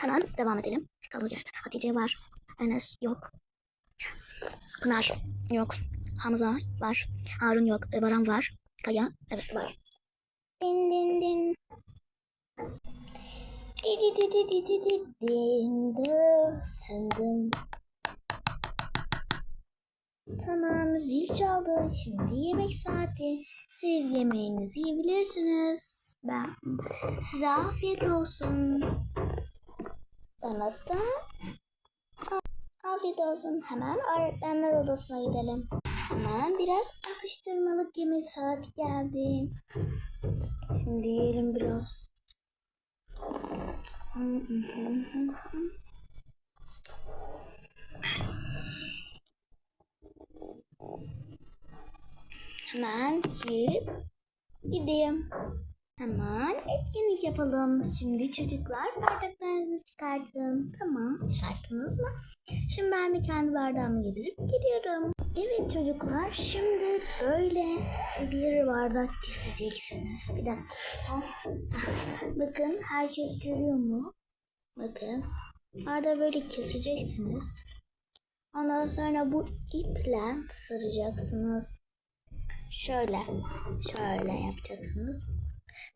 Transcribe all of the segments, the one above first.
Hemen devam edelim. Kaldığımız yerden. Hatice var. Enes yok. Pınar yok. Hamza var. Harun yok. E, Baran var. Kaya evet var. Din din din. Di di di di di di di din dı tın dın. Tamam zil çaldı. Şimdi yemek saati. Siz yemeğinizi yiyebilirsiniz. Ben size afiyet olsun. Bana da afiyet olsun. Hemen öğretmenler odasına gidelim. Hemen biraz atıştırmalık yemek saati geldi. Şimdi yiyelim biraz. Hemen yiyip gideyim. Hemen etkinlik yapalım. Şimdi çocuklar bardaklarınızı çıkartın. Tamam çıkarttınız mı? Şimdi ben de kendi bardağımı getirip geliyorum. Evet çocuklar şimdi böyle bir bardak keseceksiniz. Bir dakika. Ah, Bakın herkes görüyor mu? Bakın. Bardağı böyle keseceksiniz. Ondan sonra bu iple saracaksınız. Şöyle, şöyle yapacaksınız.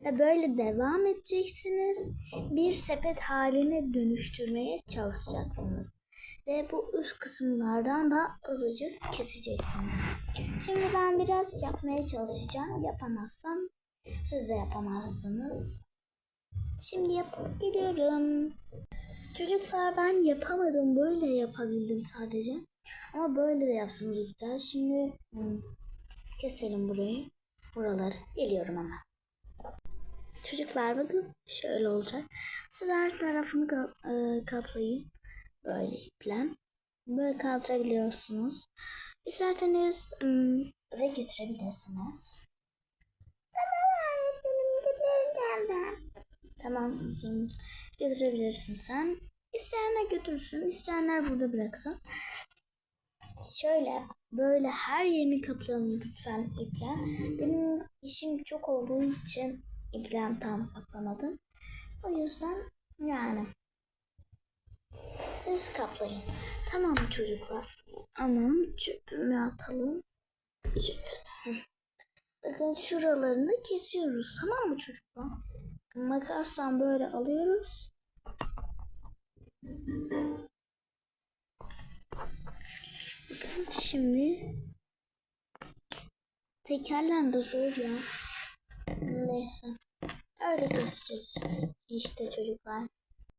Ve böyle devam edeceksiniz. Bir sepet haline dönüştürmeye çalışacaksınız. Ve bu üst kısımlardan da azıcık keseceksiniz. Şimdi ben biraz yapmaya çalışacağım. Yapamazsam siz de yapamazsınız. Şimdi yapıp geliyorum. Çocuklar ben yapamadım. Böyle yapabildim sadece. Ama böyle de yapsanız güzel. Şimdi hmm, keselim burayı. Buraları. Geliyorum hemen. Çocuklar bakın şöyle olacak. Siz her tarafını ka- e, kaplayın. Böyle iple. Böyle kaldırabiliyorsunuz. İsterseniz ım, eve götürebilirsiniz. Tamam kızım. Götürebilirsin sen. İsteyenler götürsün. isteyenler burada bıraksın. Şöyle böyle her yerini kaplayın lütfen iple. Benim işim çok olduğu için iple tam kaplamadım. O yüzden yani siz kaplayın. Tamam çocuklar? Tamam çöpümü atalım. Çöpümü. Bakın şuralarını kesiyoruz. Tamam mı çocuklar? Makastan böyle alıyoruz. Bakın şimdi tekerlen zor ya. Neyse. Öyle keseceğiz işte, işte çocuklar.